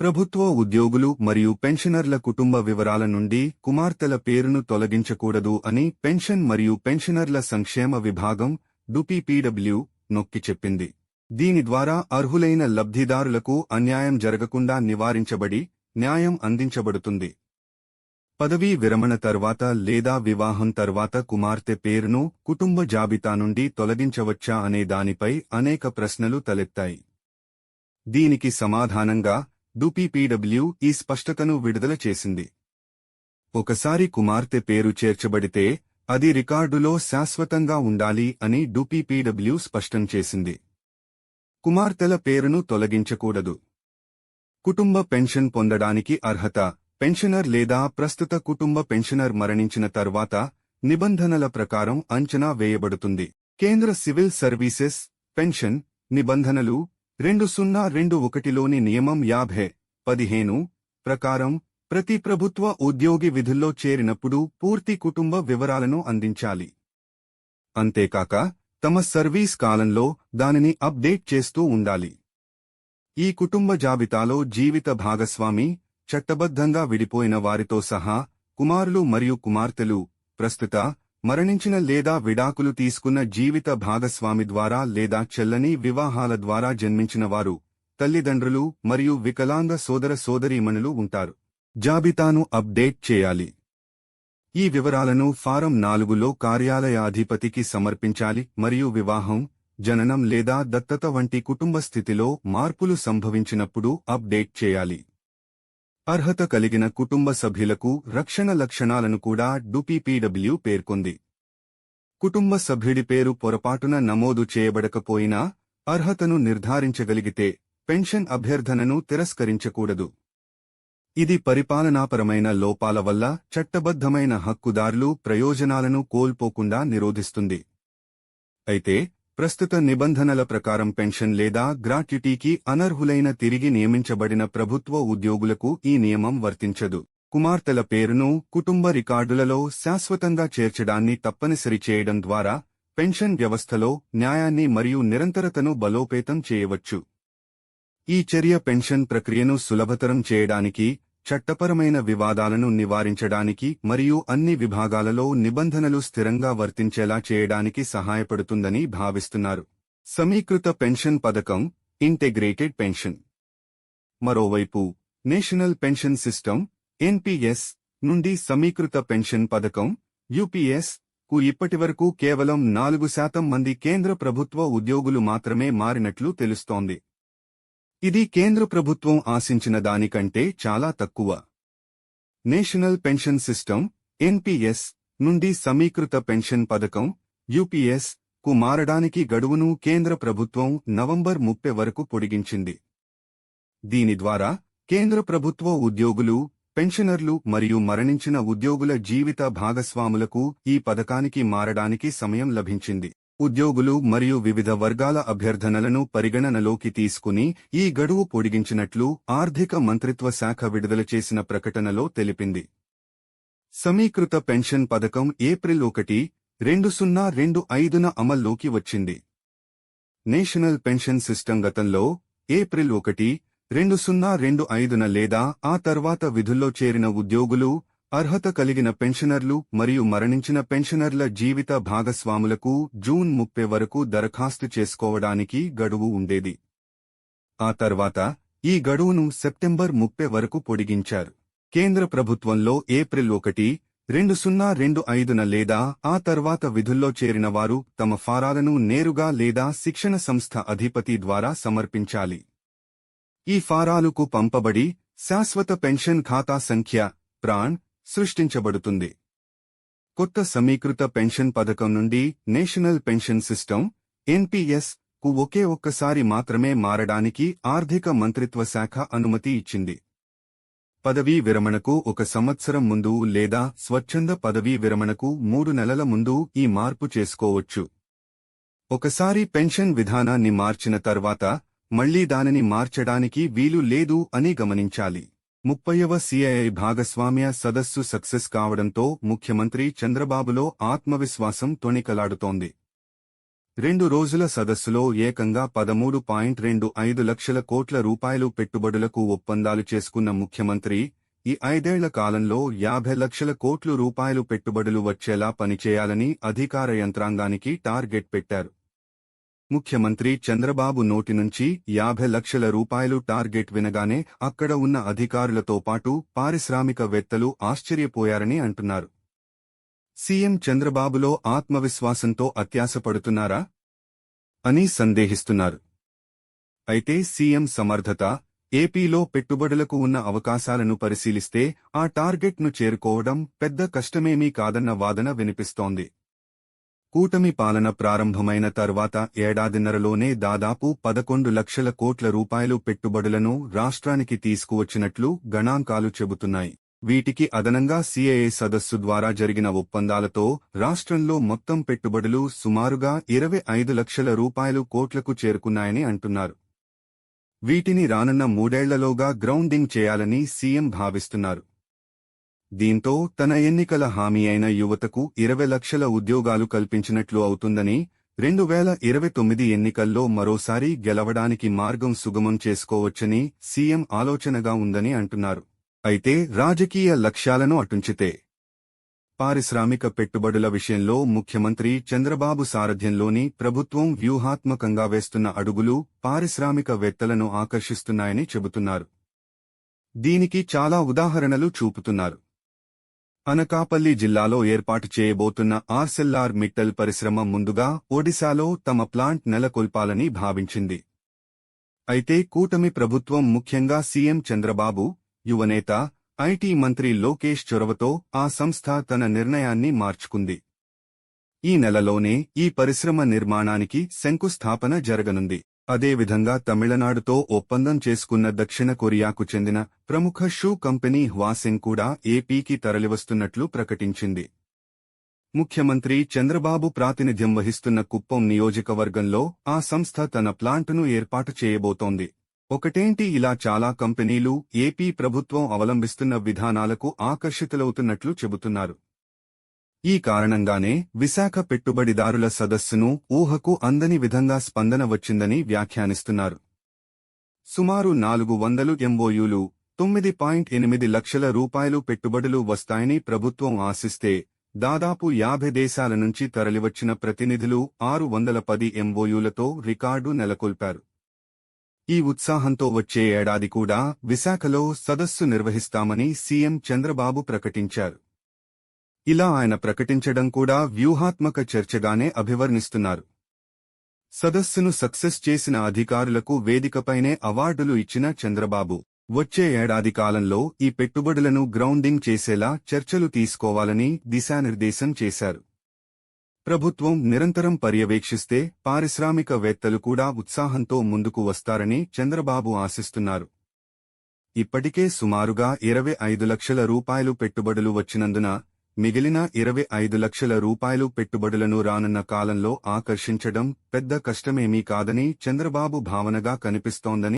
ప్రభుత్వ ఉద్యోగులు మరియు పెన్షనర్ల కుటుంబ వివరాల నుండి కుమార్తెల పేరును తొలగించకూడదు అని పెన్షన్ మరియు పెన్షనర్ల సంక్షేమ విభాగం డుపీపీడబ్ల్యూ నొక్కి చెప్పింది. దీని ద్వారా అర్హులైన లబ్ధిదారులకు అన్యాయం జరగకుండా నివారించబడి న్యాయం అందించబడుతుంది. పదవీ విరమణ తర్వాత లేదా వివాహం తర్వాత కుమార్తె పేరును కుటుంబ జాబితా నుండి తొలగించవచ్చా అనే దానిపై అనేక ప్రశ్నలు తలెత్తాయి. దీనికి సమాధానంగా డుపిపిడబ్ల్యూ ఈ స్పష్టతను విడుదల చేసింది. ఒకసారి కుమార్తె పేరు చేర్చబడితే అది రికార్డులో శాశ్వతంగా ఉండాలి అని డుపిపిడబ్ల్యూ స్పష్టం చేసింది. కుమార్తెల పేరును తొలగించకూడదు. కుటుంబ పెన్షన్ పొందడానికి అర్హత పెన్షనర్ లేదా ప్రస్తుత కుటుంబ పెన్షనర్ మరణించిన తర్వాత నిబంధనల ప్రకారం అంచనా వేయబడుతుంది. కేంద్ర సివిల్ సర్వీసెస్ పెన్షన్ నిబంధనలు రెండు సున్నా రెండు ఒకటిలోని నియమం యాభై పదిహేను ప్రకారం ప్రతి ప్రభుత్వ ఉద్యోగి విధుల్లో చేరినప్పుడు పూర్తి కుటుంబ వివరాలను అందించాలి. అంతేకాక తమ సర్వీస్ కాలంలో దానిని అప్డేట్ చేస్తూ ఉండాలి. ఈ కుటుంబ జాబితాలో జీవిత భాగస్వామి చట్టబద్ధంగా విడిపోయిన వారితో సహా కుమారులు మరియు కుమార్తెలు ప్రస్తుత మరణించిన లేదా విడాకులు తీసుకున్న జీవిత భాగస్వామి ద్వారా లేదా చెల్లని వివాహాల ద్వారా జన్మించిన వారు తల్లిదండ్రులు మరియు వికలాంగ సోదర సోదరీమణులు ఉంటారు. జాబితాను అప్డేట్ చేయాలి. ఈ వివరాలను ఫారం నాలుగులో కార్యాలయాధిపతికి సమర్పించాలి మరియు వివాహం జననం లేదా దత్తత వంటి కుటుంబ స్థితిలో మార్పులు సంభవించినప్పుడు అప్డేట్ చేయాలి. అర్హత కలిగిన కుటుంబ సభ్యులకు రక్షణ లక్షణాలను కూడా డుపీపీడబ్ల్యూ పేర్కొంది. కుటుంబ సభ్యుడి పేరు పొరపాటున నమోదు చేయబడకపోయినా అర్హతను నిర్ధారించగలిగితే పెన్షన్ అభ్యర్థనను తిరస్కరించకూడదు. ఇది పరిపాలనాపరమైన లోపాల వల్ల చట్టబద్ధమైన హక్కుదారులు ప్రయోజనాలను కోల్పోకుండా నిరోధిస్తుంది. అయితే ప్రస్తుత నిబంధనల ప్రకారం పెన్షన్ లేదా గ్రాట్యుటీకి అనర్హులైన తిరిగి నియమించబడిన ప్రభుత్వ ఉద్యోగులకు ఈ నియమం వర్తించదు. కుమార్తెల పేరును కుటుంబ రికార్డులలో శాశ్వతంగా చేర్చడాన్ని తప్పనిసరి చేయడం ద్వారా పెన్షన్ వ్యవస్థలో న్యాయాన్ని మరియు నిరంతరతను బలోపేతం చేయవచ్చు. ఈ చర్య పెన్షన్ ప్రక్రియను సులభతరం చేయడానికి చట్టపరమైన వివాదాలను నివారించడానికి మరియు అన్ని విభాగాలలో నిబంధనలు స్థిరంగా వర్తించేలా చేయడానికి సహాయపడుతుందని భావిస్తున్నారు. సమీకృత పెన్షన్ పథకం ఇంటెగ్రేటెడ్ పెన్షన్. మరోవైపు నేషనల్ పెన్షన్ సిస్టమ్ ఎన్పిఎస్ నుండి సమీకృత పెన్షన్ పథకం యూపీఎస్కు ఇప్పటివరకు కేవలం నాలుగు శాతం మంది కేంద్ర ప్రభుత్వ ఉద్యోగులు మాత్రమే మారినట్లు తెలుస్తోంది. ఇది కేంద్ర ప్రభుత్వం ఆశించిన దానికంటే చాలా తక్కువ. నేషనల్ పెన్షన్ సిస్టమ్ ఎన్పిఎస్ నుండి సమీకృత పెన్షన్ పథకం యూపీఎస్కు మారడానికి గడువును కేంద్ర ప్రభుత్వం నవంబర్ ముప్పై వరకు పొడిగించింది. దీని ద్వారా కేంద్ర ప్రభుత్వ ఉద్యోగులు పెన్షనర్లు మరియు మరణించిన ఉద్యోగుల జీవిత భాగస్వాములకు ఈ పథకానికి మారడానికి సమయం లభించింది. ఉద్యోగులు మరియు వివిధ వర్గాల అభ్యర్థనలను పరిగణనలోకి తీసుకుని ఈ గడువు పొడిగించినట్లు ఆర్థిక మంత్రిత్వ శాఖ విడుదల చేసిన ప్రకటనలో తెలిపింది. సమీకృత పెన్షన్ పథకం ఏప్రిల్ ఒకటి రెండు సున్నా రెండు ఐదున అమల్లోకి వచ్చింది. నేషనల్ పెన్షన్ సిస్టమ్ గతంలో ఏప్రిల్ ఒకటి రెండు సున్నా రెండు ఐదున లేదా ఆ తర్వాత విధుల్లో చేరిన ఉద్యోగులు అర్హత కలిగిన పెన్షనర్లు మరియు మరణించిన పెన్షనర్ల జీవిత భాగస్వాములకు జూన్ ముప్పై వరకు దరఖాస్తు చేసుకోవడానికి గడువు ఉండేది. ఆ తర్వాత ఈ గడువును సెప్టెంబర్ ముప్పై వరకు పొడిగించారు. కేంద్ర ప్రభుత్వంలో ఏప్రిల్ ఒకటి రెండు సున్నా రెండు ఐదున లేదా ఆ తర్వాత విధుల్లో చేరిన వారు తమ ఫారాలను నేరుగా లేదా శిక్షణ సంస్థ అధిపతి ద్వారా సమర్పించాలి. ఈ ఫారాలకు పంపబడి శాశ్వత పెన్షన్ ఖాతా సంఖ్య ప్రాణ్ సృష్టించబడుతుంది. కొత్త సమీకృత పెన్షన్ పథకం నుండి నేషనల్ పెన్షన్ సిస్టమ్ ఎన్పిఎస్కు ఒకే ఒక్కసారి మాత్రమే మారడానికి ఆర్థిక మంత్రిత్వ శాఖ అనుమతి ఇచ్చింది. పదవీ విరమణకు ఒక సంవత్సరం ముందు లేదా స్వచ్ఛంద పదవీ విరమణకు మూడు నెలల ముందు ఈ మార్పు చేసుకోవచ్చు. ఒకసారి పెన్షన్ విధానాన్ని మార్చిన తర్వాత మళ్ళీ దానిని మార్చడానికి వీలు లేదు అని గమనించాలి. ముప్పైవ సీఐఐ భాగస్వామ్య సదస్సు సక్సెస్ కావడంతో ముఖ్యమంత్రి చంద్రబాబులో ఆత్మవిశ్వాసం తొణికలాడుతోంది. రెండు రోజుల సదస్సులో ఏకంగా పదమూడు పాయింట్ రెండు ఐదు లక్షల కోట్ల రూపాయలు పెట్టుబడులకు ఒప్పందాలు చేసుకున్న ముఖ్యమంత్రి ఈ ఐదేళ్ళ కాలంలో యాభై లక్షల కోట్లు రూపాయలు పెట్టుబడులు వచ్చేలా పనిచేయాలని అధికార యంత్రాంగానికి టార్గెట్ పెట్టారు. ముఖ్యమంత్రి చంద్రబాబు నోటి నుంచి యాభై లక్షల రూపాయలు టార్గెట్ వినగానే అక్కడ ఉన్న అధికారులతో పాటు పారిశ్రామికవేత్తలు ఆశ్చర్యపోయారని అంటున్నారు. సీఎం చంద్రబాబులో ఆత్మవిశ్వాసంతో అత్యాసపడుతున్నారా? అని సందేహిస్తున్నారు. అయితే సీఎం సమర్థత ఏపీలో పెట్టుబడులకు ఉన్న అవకాశాలను పరిశీలిస్తే ఆ టార్గెట్ను చేరుకోవడం పెద్ద కష్టమేమీ కాదన్న వాదన వినిపిస్తోంది. కూటమి పాలన ప్రారంభమైన తర్వాత ఏడాదిన్నరలోనే దాదాపు పదకొండు లక్షల కోట్ల రూపాయలు పెట్టుబడులను రాష్ట్రానికి తీసుకువచ్చినట్లు గణాంకాలు చెబుతున్నాయి. వీటికి అదనంగా సీఏఏ సదస్సు ద్వారా జరిగిన ఒప్పందాలతో రాష్ట్రంలో మొత్తం పెట్టుబడులు సుమారుగా ఇరవై ఐదు లక్షల రూపాయలు కోట్లకు చేరుకున్నాయని అంటున్నారు. వీటిని రానున్న మూడేళ్ళలోగా గ్రౌండింగ్ చేయాలని సీఎం భావిస్తున్నారు. దీంతో తన ఎన్నికల హామీ అయిన యువతకు ఇరవై లక్షల ఉద్యోగాలు కల్పించినట్లు అవుతుందని రెండు వేల ఇరవై తొమ్మిది ఎన్నికల్లో మరోసారి గెలవడానికి మార్గం సుగమం చేసుకోవచ్చని సీఎం ఆలోచనగా ఉందని అంటున్నారు. అయితే రాజకీయ లక్ష్యాలను అటుంచితే పారిశ్రామిక పెట్టుబడుల విషయంలో ముఖ్యమంత్రి చంద్రబాబు సారథ్యంలోని ప్రభుత్వం వ్యూహాత్మకంగా వేస్తున్న అడుగులు పారిశ్రామికవేత్తలను ఆకర్షిస్తున్నాయని చెబుతున్నారు. దీనికి చాలా ఉదాహరణలు చూపుతున్నారు. అనకాపల్లి జిల్లాలో ఏర్పాటు చేయబోతున్న ఆర్సెల్లార్ మిట్టల్ పరిశ్రమ ముందుగా ఒడిశాలో తమ ప్లాంట్ నెలకొల్పాలని భావించింది. అయితే కూటమి ప్రభుత్వం ముఖ్యంగా సీఎం చంద్రబాబు యువనేత ఐటీ మంత్రి లోకేష్ చొరవతో ఆ సంస్థ తన నిర్ణయాన్ని మార్చుకుంది. ఈ నెలలోనే ఈ పరిశ్రమ నిర్మాణానికి శంకుస్థాపన జరగనుంది. అదేవిధంగా తమిళనాడుతో ఒప్పందం చేసుకున్న దక్షిణ కొరియాకు చెందిన ప్రముఖ షూ కంపెనీ హ్వాసింగ్ కూడా ఏపీకి తరలివస్తున్నట్లు ప్రకటించింది. ముఖ్యమంత్రి చంద్రబాబు ప్రాతినిధ్యం వహిస్తున్న కుప్పం నియోజకవర్గంలో ఆ సంస్థ తన ప్లాంటును ఏర్పాటు చేయబోతోంది. ఒకటేంటి ఇలా చాలా కంపెనీలు ఏపీ ప్రభుత్వం అవలంబిస్తున్న విధానాలకు ఆకర్షితులవుతున్నట్లు చెబుతున్నారు. ఈ కారణంగానే విశాఖ పెట్టుబడిదారుల సదస్సును ఊహకు అందని విధంగా స్పందన వచ్చిందని వ్యాఖ్యానిస్తున్నారు. సుమారు నాలుగు వందలు ఎంఓయూలు తొమ్మిది పాయింట్ ఎనిమిది లక్షల రూపాయలు పెట్టుబడులు వస్తాయని ప్రభుత్వం ఆశిస్తే దాదాపు యాభై దేశాల నుంచి తరలివచ్చిన ప్రతినిధులు ఆరు వందల పది ఎంఓయూలతో రికార్డు నెలకొల్పారు. ఈ ఉత్సాహంతో వచ్చే ఏడాది కూడా విశాఖలో సదస్సు నిర్వహిస్తామని సీఎం చంద్రబాబు ప్రకటించారు. ఇలా ఆయన ప్రకటించడం కూడా వ్యూహాత్మక చర్చగానే అభివర్ణిస్తున్నారు. సదస్సును సక్సెస్ చేసిన అధికారులకు వేదికపైనే అవార్డులు ఇచ్చిన చంద్రబాబు వచ్చే ఏడాది కాలంలో ఈ పెట్టుబడులను గ్రౌండింగ్ చేసేలా చర్చలు తీసుకోవాలని దిశానిర్దేశం చేశారు. ప్రభుత్వం నిరంతరం పర్యవేక్షిస్తే పారిశ్రామికవేత్తలు కూడా ఉత్సాహంతో ముందుకు వస్తారని చంద్రబాబు ఆశిస్తున్నారు. ఇప్పటికే సుమారుగా ఇరవై ఐదు లక్షల రూపాయలు పెట్టుబడులు వచ్చినందున మిగిలిన ఇరవై ఐదు లక్షల రూపాయలు పెట్టుబడులను రానున్న కాలంలో ఆకర్షించడం పెద్ద కష్టమేమీ కాదని చంద్రబాబు భావనగా కనిపిస్తోందని